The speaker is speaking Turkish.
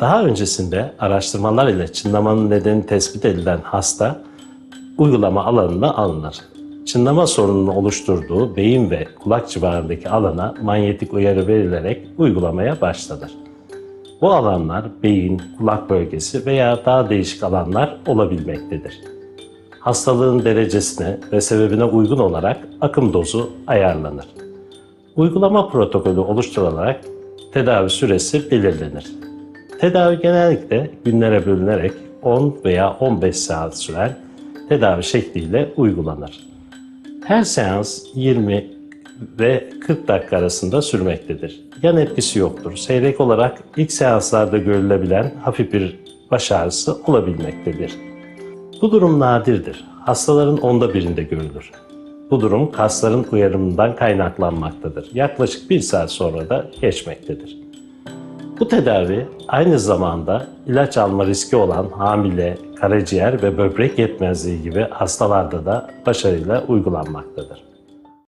Daha öncesinde araştırmalar ile çınlamanın nedeni tespit edilen hasta uygulama alanına alınır. Çınlama sorununu oluşturduğu beyin ve kulak civarındaki alana manyetik uyarı verilerek uygulamaya başlanır. Bu alanlar beyin, kulak bölgesi veya daha değişik alanlar olabilmektedir. Hastalığın derecesine ve sebebine uygun olarak akım dozu ayarlanır. Uygulama protokolü oluşturularak tedavi süresi belirlenir. Tedavi genellikle günlere bölünerek 10 veya 15 saat süren tedavi şekliyle uygulanır. Her seans 20 ve 40 dakika arasında sürmektedir. Yan etkisi yoktur. Seyrek olarak ilk seanslarda görülebilen hafif bir baş ağrısı olabilmektedir. Bu durum nadirdir. Hastaların onda birinde görülür. Bu durum kasların uyarımından kaynaklanmaktadır. Yaklaşık bir saat sonra da geçmektedir. Bu tedavi aynı zamanda ilaç alma riski olan hamile, karaciğer ve böbrek yetmezliği gibi hastalarda da başarıyla uygulanmaktadır.